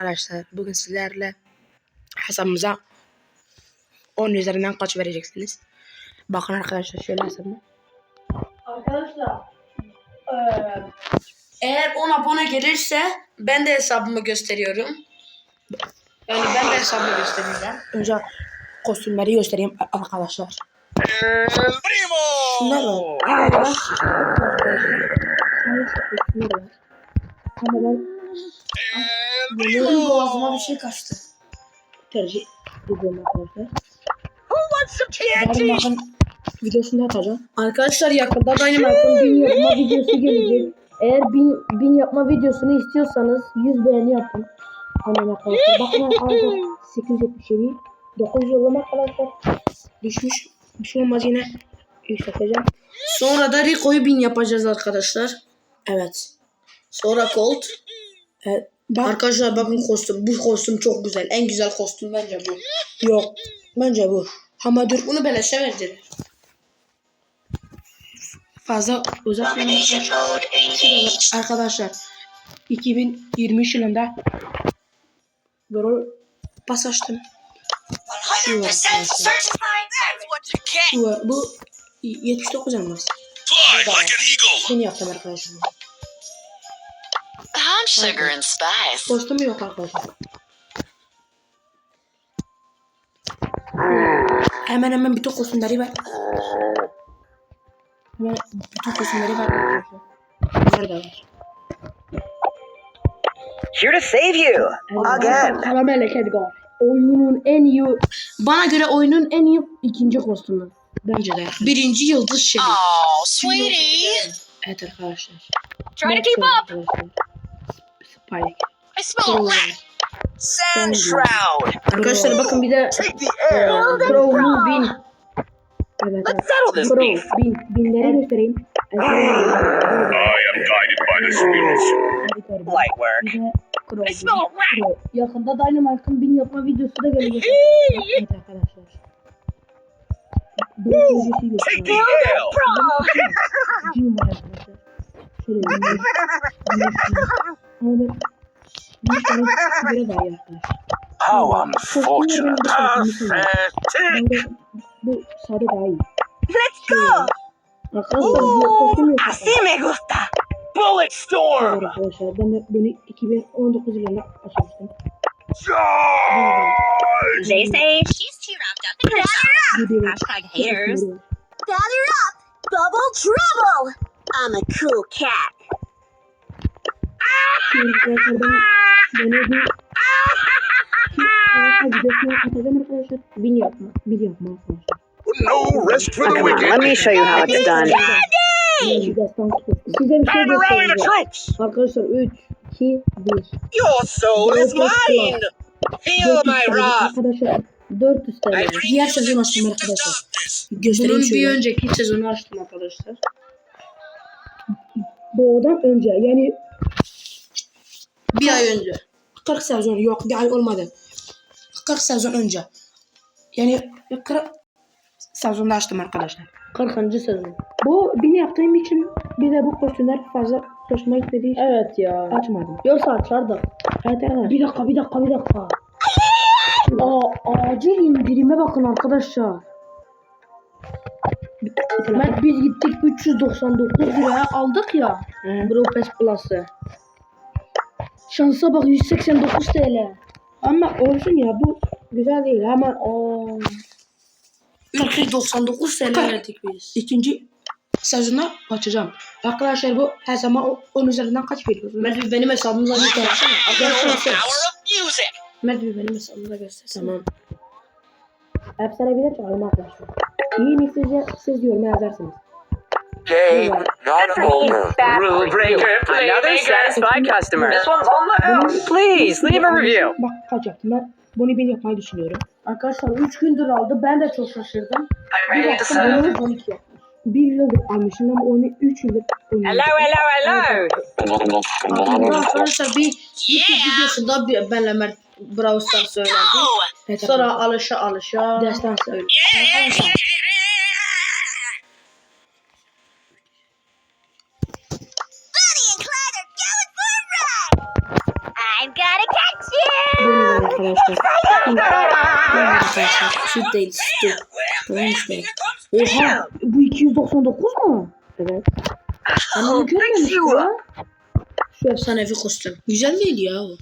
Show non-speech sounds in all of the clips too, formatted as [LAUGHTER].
Arkadaşlar bugün sizlerle hesabımıza 10 üzerinden kaç vereceksiniz? Bakın arkadaşlar şöyle hesabıma. Arkadaşlar eee, eğer 10 abone gelirse ben de hesabımı gösteriyorum. Yani ben de hesabımı göstereceğim. Önce kostümleri göstereyim arkadaşlar. Şunlar var. Var. Şunlar var. Ama ben benim boğazıma bir şey kaçtı. Tercih ediyorum arkadaşlar. Yarın bakın videosunu atacağım. Arkadaşlar yakında Dynamite'ın bin yapma videosu gelecek. Eğer bin, bin yapma videosunu istiyorsanız 100 beğeni yapın. Hemen arkadaşlar. Bakın arkadaşlar 877 900 yollama arkadaşlar. Düşmüş. Bir şey olmaz yine yükselteceğim. Sonra da Rico'yu bin yapacağız arkadaşlar. Evet. Sonra Colt. evet. Bak Arkadaşlar bakın kostüm. Bu kostüm çok güzel. En güzel kostüm bence bu. yok. Bence bu. Ama dur Bunu beleşe verdiler. fazla uzatmayalım. Arkadaşlar 2023 yılında Brawl pas açtım. Şu var. Şu var. Bu 79 elmas. Seni yaptım arkadaşlar. I'm sugar and spice. Kostümü yok arkadaşlar. Hemen hemen bütün kostümleri var. Hemen bütün kostümleri var arkadaşlar. Bunlar da var. Here to save you again. Karamel Edgar. Oyunun en iyi, bana göre oyunun en iyi ikinci kostümü. Bence de. Birinci yıldız şey. Oh, sweetie. Evet arkadaşlar. Try to keep up. Arkadaşlar. Spike. I smell rat. Sand Shroud. Arkadaşlar bakın bir de. Pro Mu bin. Evet. Let's settle this Pro, beef. bin, binleri göstereyim. I am guided by the spirits. Light work. Crow. Crow. Yakında Dynamite'ın bin yapma videosu da gelecek. Evet arkadaşlar. Take the arkadaşlar. Şöyle [LAUGHS] bir Ama ben bir tane sigara daha iyi. How unfortunate. Ben bu sade daha iyi. Let's go. Arkadaşlar bu kostüm yok. Así me gusta. Bullet storm. Evet arkadaşlar ben bunu 2019 yılında açmıştım. They say she's too wrapped up in herself. Bir bir Hashtag haters. kostümleri. Gather up! Bubble trouble! I'm a cool cat. Şimdi bir. Bin yapma. Bin yapma arkadaşlar. No rest for the wicked. Let me show you how it's done. Size bir şey göstereceğim. Arkadaşlar 3, 2, 1. Your soul is mine. Feel 400 my wrath. arkadaşlar. 400 TL. Diğer sezon açtım arkadaşlar. Göstereyim Bunun bir önceki sezonu açtım arkadaşlar. Doğudan önce yani Bir ay önce. 40 sezon yok bir ay olmadı. 40 sezon önce. Yani 40 sezonda açtım arkadaşlar. 40. sezon. Bu beni yaptığım için bir de bu kostümler fazla hoşuma gitmediği için Evet ya. açmadım. Yoksa açardık. Evet arkadaşlar. Bir dakika bir dakika bir dakika. Aa, acil indirime bakın arkadaşlar. Ben, biz gittik 399 liraya aldık ya. Hı. Bro Pass Plus'ı. Şansa bak 189 TL. Ama olsun ya bu güzel değil ama Aa. 399 TL verdik biz. ikinci sezonu açacağım. Arkadaşlar bu her zaman 10 üzerinden kaç veriyorsunuz? Mert benim hesabımıza bir göstersene. Arkadaşlar. Mert benim hesabımıza göstersene. Tamam. Hepsine bir de çağırma arkadaşlar. İyi mi sizce siz yoruma yazarsınız. Day not over. Rule breaker. Another satisfied customer. This one's on the house. Please leave a review. Bak kaç yaptım ben bunu bir yapmayı düşünüyorum. Arkadaşlar 3 gündür aldı. Ben de çok şaşırdım. Bir serve. oyunu 12 yapmış. Bir yıldır almışım ama oyunu 3 yıldır oynuyorum. Hello, hello, hello. Arkadaşlar bir YouTube videosunda bir- benle Mert Brawl Stars söylendi. Sonra alışa alışa. Destansı öyle. Arkadaşlar Bunny and Clyde gotta catch you! arkadaşlar. arkadaşlar. Süt değil süt. Tamam işte. Oha bu 299 mu? Evet. Ama görmemiştim ya. Şu efsanevi kostüm. Güzel değil ya o.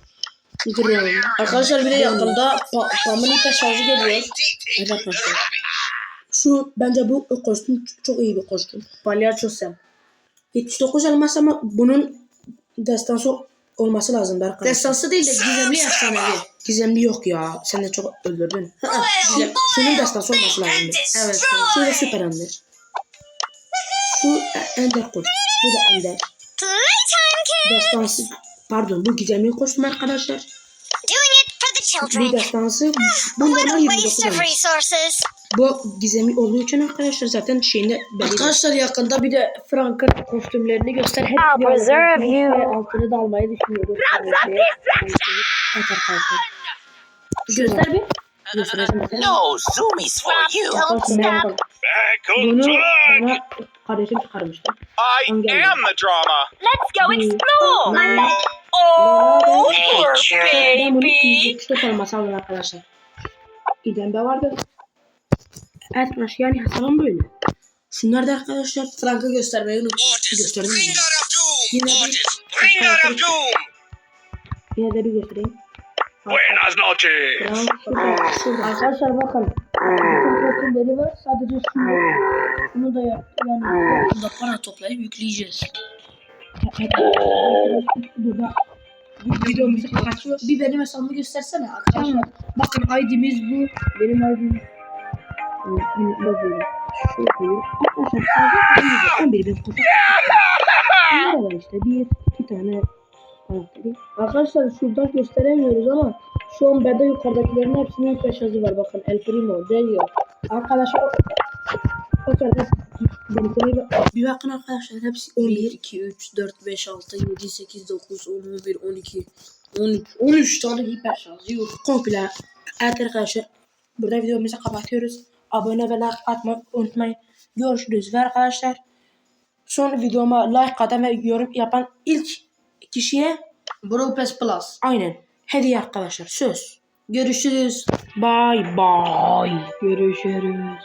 Duruyor. Arkadaşlar bir de yakında pa Pamelita şarjı geliyor. Evet arkadaşlar. Şu bence bu kostüm çok iyi bir kostüm. Palyaço Sam. 79 elmas ama bunun destansı olması lazım arkadaşlar. Destansı değil de gizemli efsanevi. Gizemli yok ya. Sen de çok öldürdün. Gizem- Şunun destansı olması lazım. Evet. Şu da süper ender. Şu e- ender kurt. Bu da ender. Destansı. Pardon bu gizemli kostüm arkadaşlar. Children. destansı. What Bunların a 29 waste of elmas. resources. Bu gizemli olduğu için arkadaşlar zaten şeyinde. Arkadaşlar yakında bir de Frank'ın kostümlerini göster. Hepsini I'll preserve you. Altını da almayı düşünüyoruz. Evet arkadaşlar. Göster bir. No zoomies for you. Back on Bunu bana kardeşim çıkarmıştı. I am the drama. Let's go explore. Oh, bunu baby. 174 olması aldım arkadaşlar. İdemde vardı. Evet arkadaşlar yani hesabım böyle. Şunlar da arkadaşlar Frank'ı göstermeyi unuttum. Gösterdim? Yine bir, yine de bir göstereyim. Buenas noches. Arkadaşlar bakın. Bütün kostümleri var. Sadece şunu. Şunu da yap. Yani para toplayıp yükleyeceğiz. Burada videomuzu kapatıyor. bir benim hesabımı göstersene arkadaşlar. Bakın ID'miz bu. Benim ID'm. Arkadaşlar sadece 11 bin kutu. Bunlar var işte. Bir, iki tane karakteri. Arkadaşlar şurada gösteremiyoruz ama şu an bende yukarıdakilerin hepsinin aşağısı var. Bakın El Primo, Delio. Arkadaşlar o kadar. Bir bakın arkadaşlar hepsi 11. 1, 2, 3, 4, 5, 6, 7, 8, 9, 10, 11, 12, 13, 13 tane hiper şarjı yok. komple. Evet arkadaşlar burada videomuzu kapatıyoruz. Abone ve like atmayı unutmayın. Görüşürüz ve arkadaşlar son videoma like atan ve yorum yapan ilk kişiye Bro Pass Plus. aynen hediye arkadaşlar söz. Görüşürüz. Bye bye. Görüşürüz.